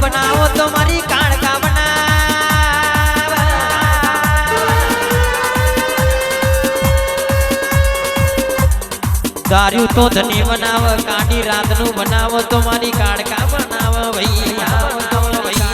બનાવો તો મારી બનાવ ધાર્યું તો ધની બનાવ કાઢી રાતનું બનાવો તો મારી કાળકા બનાવ ભાઈ આવ, ભાઈ.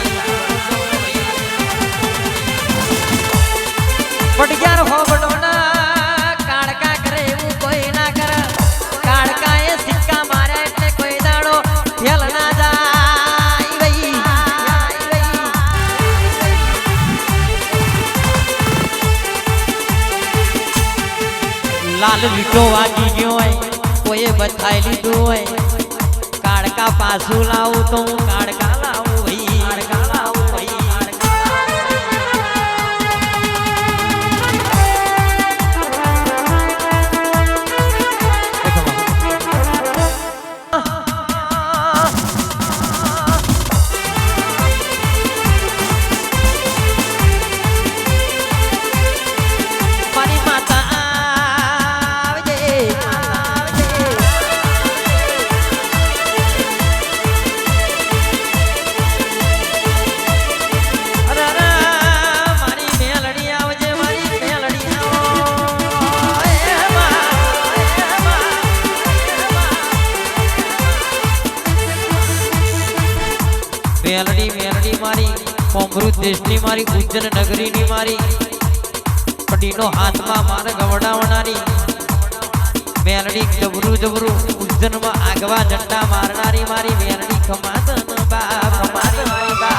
લાલ મીઠો વાગી ગયો હોય, કોઈએ બતાવી લીધું હોય. કાળકા પાછું લાવું તો હું કાળકા મેલડી મેલડી મારી અમૃત દેશની મારી, ઉજ્જન નગરીની મારી. પડીનો હાથમાં મારે ગવડાવનારી. મેલડી જબરું જબરું, ઉજ્જનમાં આગવા જંડા મારનારી મારી. મેલડી કમાતન બા કમાતન બાપ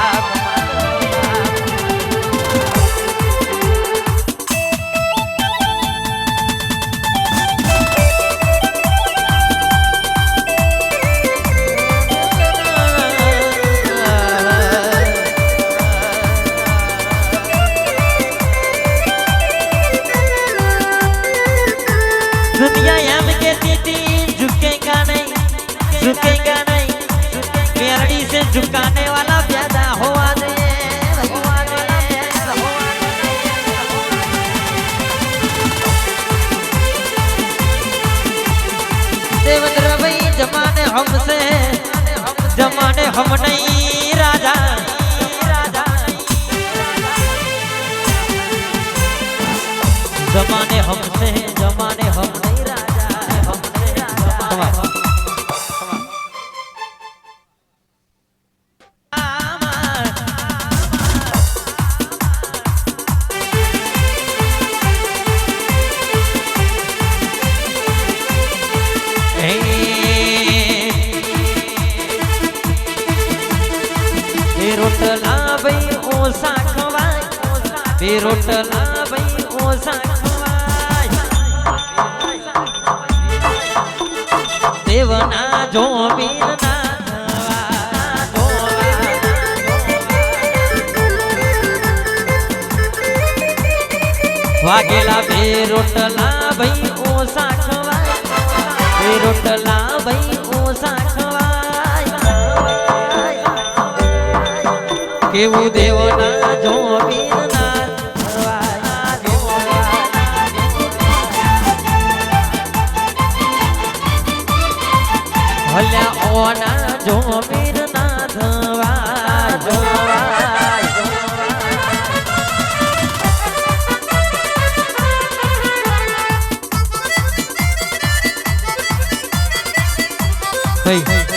દેવ દ્રવઈ જમાને હમસે જમાને હમ નહીં રાજા. જમાને હમસે જમાને હમ એ રોટલા ભાઈ ઓસા દેવના જોબીન ના વાગેલા બે રોટલા ભાઈ ઓસા ખવાય બે રોટલા ભાઈ ઓસા ખવાય કેવું દેવના જો ના ભલ્યા ઓના ના ધવાય જોવાય Hey. આવો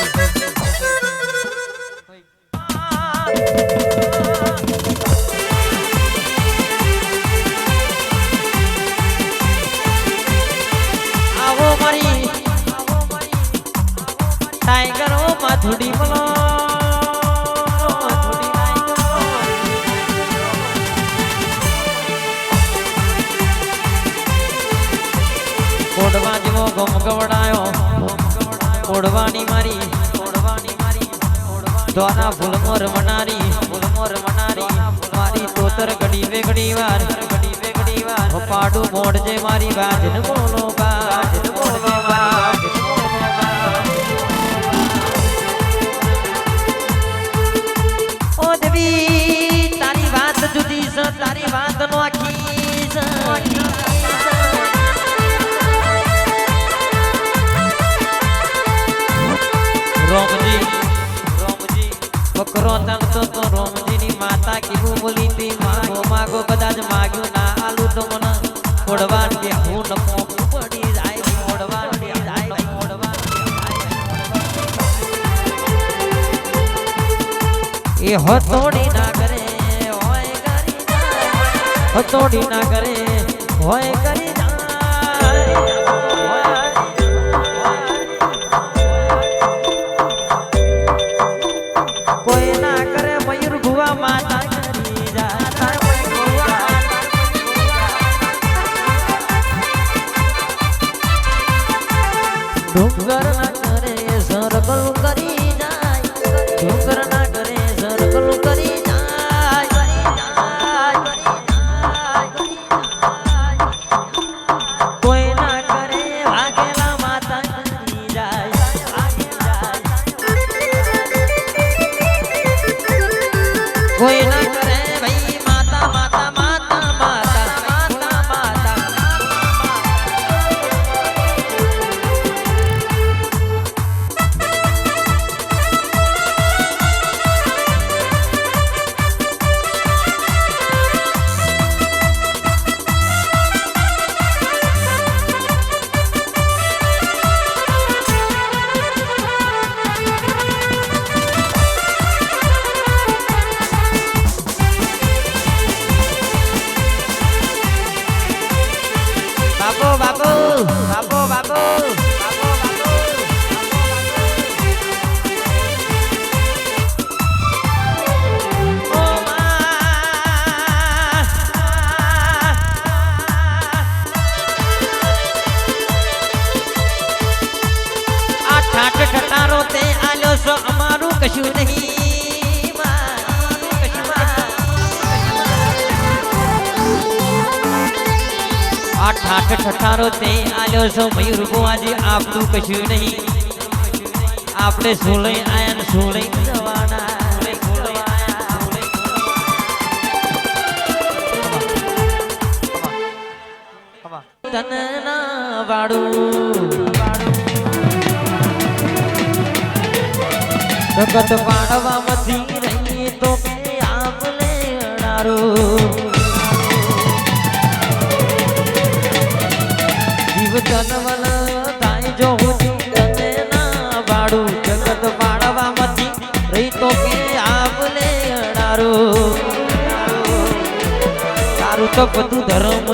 જેવો ગમ ગવડાયો. ઓડવાની મારી. મારી દ્વારા ભૂલમોર મનારી. ભૂલમોર મનારી મારી તોતર ઘડી વે ઘડી વાર. ઘડી વે ઘડી વાર પાડું મોડજે મારી વાજન બોલો બાજન બોલો બાજન ઓ દેવી, તારી વાત તારી વાત નો આખી એ હથોડી ના કરે હોય હથોડી ના કરે હોય આલ્યો છો મયુર બુઆજી આપણું કશું નહીં. આપણે શું લઈ આયા ને શું લઈ જવાના. તન ના વાળું જગત મથી રહી તો કે અડારું. જીવ થાય જો હું તને ના વાડું જગત પાડવામાંથી રહી તો કે આપલે અડારું તારું તો બધું ધર્મ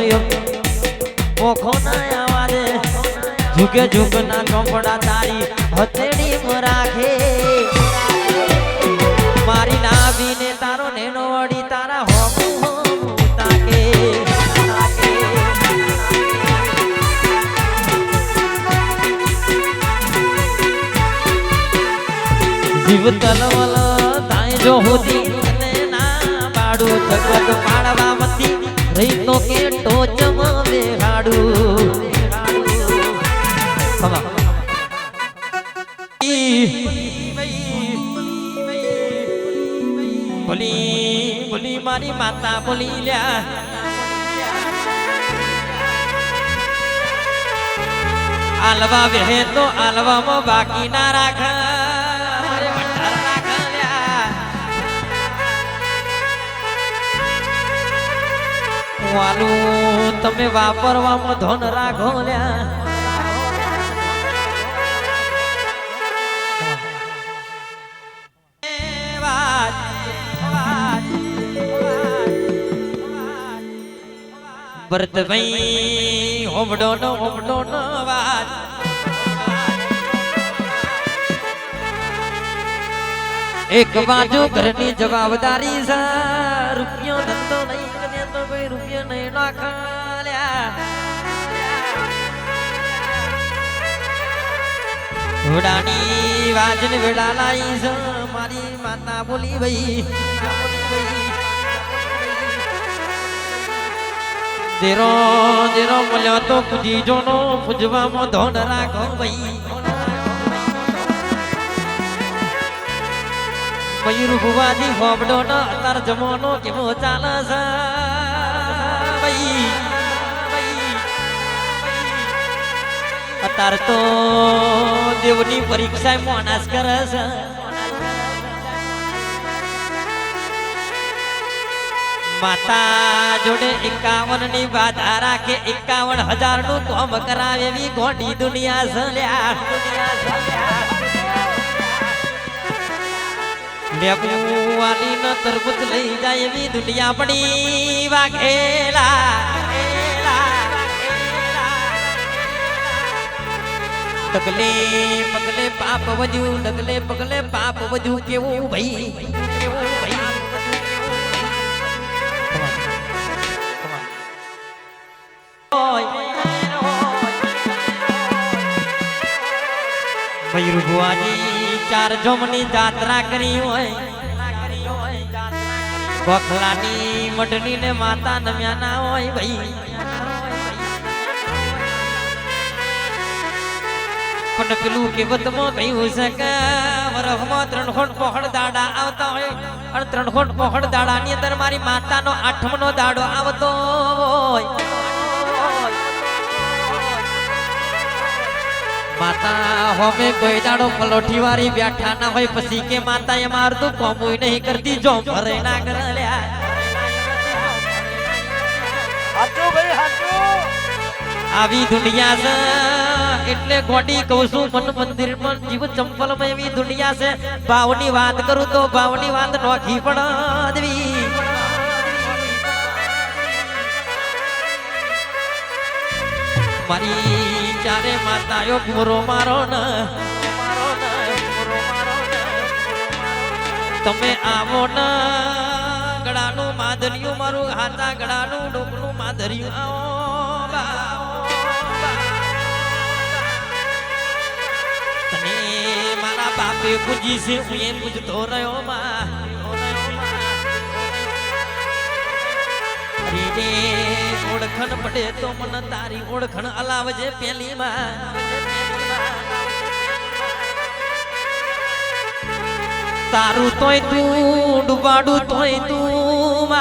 મોખો ના આવારે ઝુકે ઝુક તારી હથેડી રાખે. જીવ તલવલ તાય જો હોતી તને ના પાડું, જગત પાડવા મતી રહી તો કે ટોચમાં ખમા બોલી બોલી મારી માતા બોલી લ્યા. આલવા વહે તો આલવામાં બાકી ના રાખ. વાલું, તમે વાપરવામાં ધન રાખો લ્યા. ભરતભાઈ હોમડો નો હોમડો નો વાત. એક બાજુ ઘરની જવાબદારી છે, રૂપિયો રૂપિયો નહીં નાખાલ્યા ઘોડાની વાજન વેડા લાઈ છે મારી માતા બોલી ભાઈ દેરો દેરો મળ્યો તો પૂજી જોનો પૂજવામાં ધોન રાખો ભાઈ મયુર ભુવાજી હોબડો ન અતાર જમોનો કેવો ચાલે છે? અતાર તો દેવની પરીક્ષા મોનાસ કરે છે. માતા જોડે એકાવનની બાધા રાખે, એકાવન હજારનું કોમ કરાવે એવી ગોડી દુનિયા સલ્યા લેબુવાની ન તરબૂચ લઈ જાય એવી દુનિયા પડી. વાઘેલા. ડગલે પગલે પાપ વધ્યું, ડગલે પગલે પાપ વધ્યું કેવું ભાઈ? ચાર જોમની જાત્રા કરી હોય. બખલાની મઢની ને માતા નમ્યા ના હોય ભાઈ. પણ પેલું કહેવતમાં કહ્યું છે કે વરસમાં ત્રણ ખોટ પહોળ દાડા આવતા હોય. અને ત્રણ ખોટ પહોળ દાડાની અંદર મારી માતાનો આઠમનો દાડો આવતો હોય. માતા હોમે કોઈ દાડો પલોઠી વાળી બેઠા ના હોય પછી કે માતા એ મારતું કોમુય નહીં કરતી જો ભરે ના કરે લ્યા હાચું ભાઈ હાચું. આવી દુનિયા છે એટલે ગોડી કહું છું મન મંદિરમાં જીવ ચંપલમાં એવી દુનિયા છે. ભાવની વાત કરું તો ભાવની વાત નોખી પણ દેવી મારી ચારે માતાયો પૂરો મારો ન. તમે આવો ન. ગળાનું માધર્યું મારું, હાથા ગળાનું, ડોકનું માધર્યું આવો. તને મારા બાપે પૂજી છે, હું એમ પૂજતો રહ્યો માં. રે ઓળખણ પડે તો મને તારી ઓળખણ અલાવજે પેલી માં તારું તોય તું, ડુબાડું તોય તું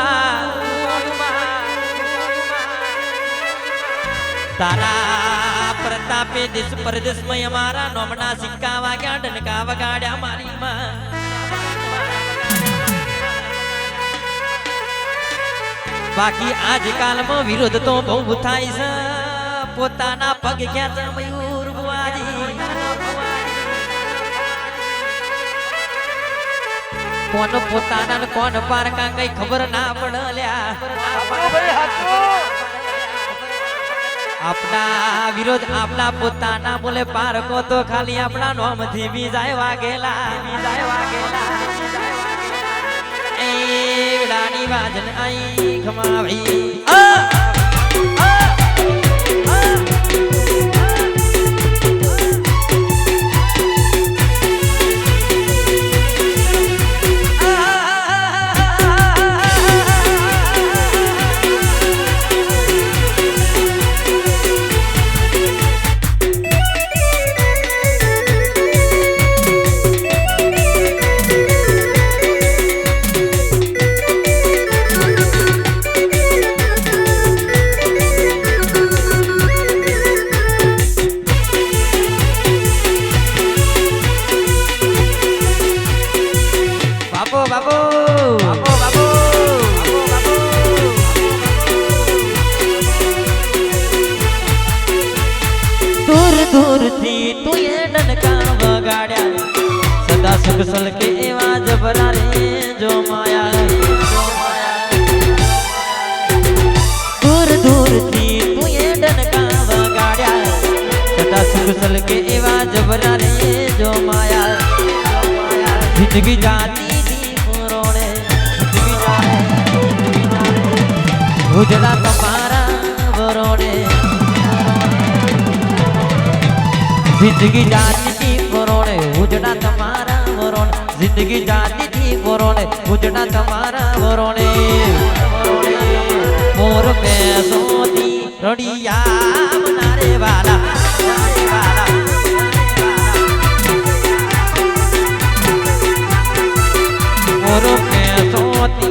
તારા પ્રતાપે દેશ પરદેશમાં અમારા નોમના સિક્કા વાગ્યા, ડનકા વગાડ્યા મારી માં બાકી આજકાલમાં વિરોધ તો બહુ થાય છે. પોતાના પગ ક્યાં મયુર કોણ પોતાના કોણ પારકા કઈ ખબર ના પડે લ્યા. હાચું ભાઈ હાચું આપણા વિરોધ આપણા પોતાના બોલે પારકો તો ખાલી આપણા નોમથી બીજાય વાગેલા બીજાય વાગેલા. વાજન આઈ ખમાવી. સદા કે એવા જબરા રે જો માયા. દૂર દૂરથી તું એ ડનકા વગાડ્યા સદા સુકુશલ કે એવા જબરા રે જો માયા જિંદગી જાતી દી પુરોણે ઉજળા તમારા વરોણે જિંદગી જાતી દી પુરોણે ઉજળા તમારા જિંદગી જાતી થી પુરોણે ઉજળા તમારા વરોણે. મોર પેસોથી રડિયા મનારે વાલા. મોર મોરો